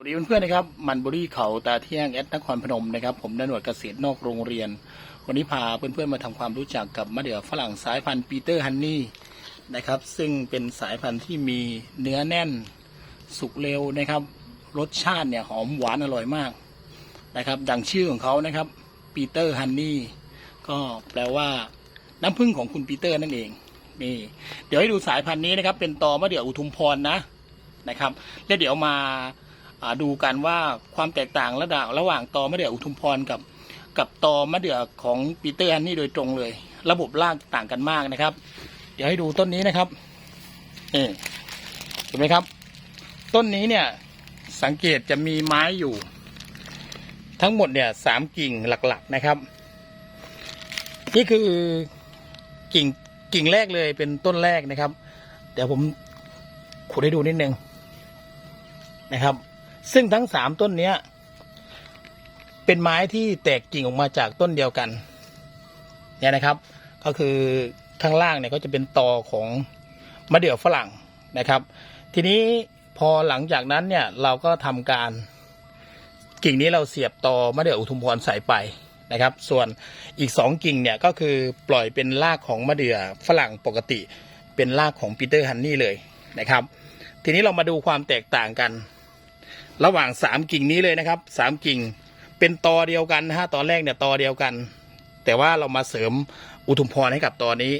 สวัสดีเพื่อนๆนะครับมันบุรีเขาตาเที่ยงแอดนครพนมนะครับผมดนวดเกษตรนอกโรงเรียน วันนี้พาเพื่อนๆมาทำความรู้จักกับมะเดื่อฝรั่งสายพันธุ์ปีเตอร์ฮันนี่นะครับซึ่งเป็นสายพันธุ์ที่มีเนื้อแน่นสุกเร็วนะครับ รสชาติเนี่ยหอมหวานอร่อยมากนะครับดังชื่อของเขานะครับปีเตอร์ฮันนี่ก็แปลว่าน้ำผึ้งของคุณปีเตอร์นั่นเองนี่เดี๋ยวให้ดูสายพันธุ์นี้นะครับเป็นตอมะเดื่ออุทุมพรนะนะครับแล้วเดี๋ยวมา ดูกันว่าความแตกต่างระดับระหว่างตอมะเดื่ออุทุมพรกับกับตอมะเดื่อของปีเตอร์ฮันนี่โดยตรงเลย ระบบรากต่างกันมากนะครับ เดี๋ยวให้ดูต้นนี้นะครับนี่เห็นไหมครับ ต้นนี้เนี่ยสังเกตจะมีไม้อยู่ ทั้งหมดเนี่ยสามกิ่งหลักๆนะครับ นี่คือกิ่งกิ่งแรกเลยเป็นต้นแรกนะครับ เดี๋ยวผมขุดให้ดูนิดนึงนะครับ ซึ่งทั้งสามต้นเนี้ย เป็นไม้ที่แตกกิ่งออกมาจากต้นเดียวกัน เนี่ยนะครับ ก็คือข้างล่างเนี่ยก็จะเป็นตอของมะเดื่อฝรั่งนะครับ ทีนี้พอหลังจากนั้นเนี่ยเราก็ทำการกิ่งนี้เราเสียบตอมะเดื่ออุทุมพรใส่ไปนะครับ ส่วนอีกสองกิ่งเนี่ยก็คือปล่อยเป็นรากของมะเดื่อฝรั่งปกติ เป็นรากของปีเตอร์ฮันนี่เลยนะครับ ทีนี้เรามาดูความแตกต่างกัน ระหว่างสามกิ่งนี้เลยนะครับสามกิ่ง เป็นตอเดียวกันนะฮะตอนแรกเนี่ยตอเดียวกัน แต่ว่าเรามาเสริมอุทุมพรให้กับตอนี้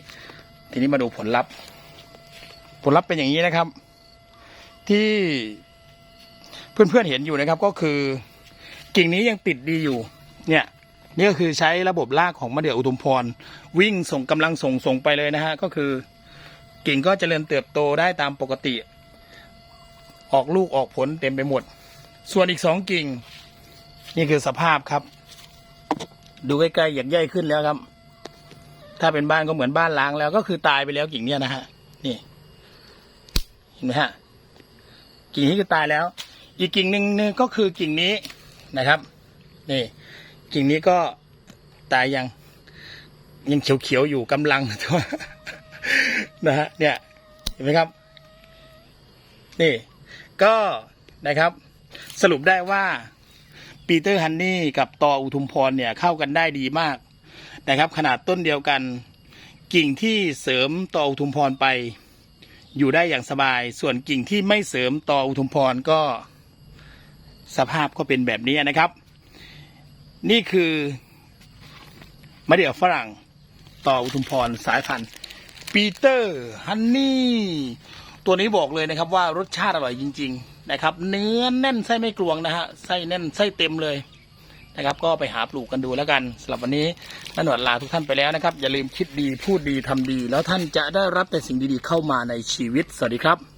ทีนี้มาดูผลลัพธ์ ผลลัพธ์เป็นอย่างนี้นะครับ ที่เพื่อนๆเห็นอยู่นะครับก็คือ กิ่งนี้ยังติดดีอยู่ เนี่ยนี่ก็คือใช้ระบบรากของมะเดื่ออุทุมพร วิ่งส่งกำลังส่งส่งไปเลยนะฮะก็คือ กิ่งก็เจริญเติบโตได้ตามปกติ ออกลูกออกผลเต็มไปหมด ส่วนอีกสองกิ่ง นี่คือสภาพครับ ดูใกล้ๆอยากใหญ่ขึ้นแล้วครับ ถ้าเป็นบ้านก็เหมือนบ้านล้างแล้วก็คือตายไปแล้วกิ่งเนี้ยนะฮะนี่เห็นไหมฮะกิ่งนี้คือตายแล้ว อีกกิ่งหนึ่งนึงก็คือกิ่งนี้นะครับ นี่ กิ่งนี้ก็ตายยัง ยังเขียวๆอยู่กำลังนะฮะเนี่ยเห็นไหมครับ นี่ ก็นะครับ สรุปได้ว่าปีเตอร์ฮันนี่กับตออุทุมพรเนี่ยเข้ากันได้ดีมากนะครับ ขนาดต้นเดียวกัน กิ่งที่เสริมตออุทุมพรไป อยู่ได้อย่างสบาย ส่วนกิ่งที่ไม่เสริมตออุทุมพรก็สภาพก็เป็นแบบนี้นะครับ นี่คือมะเดื่อฝรั่งตออุทุมพรสายพันธุ์ปีเตอร์ฮันนี่ ตัวนี้บอกเลยนะครับว่ารสชาติอร่อยจริง ๆ นะครับ เนื้อแน่นไส้ไม่กลวงนะฮะไส้แน่นไส้เต็มเลยนะครับ ก็ไปหาปลูกกันดูแล้วกันสำหรับวันนี้นันหนวดลาทุกท่านไปแล้วนะครับ อย่าลืมคิดดีพูดดีทำดี แล้วท่านจะได้รับแต่สิ่งดีๆเข้ามาในชีวิตสวัสดีครับ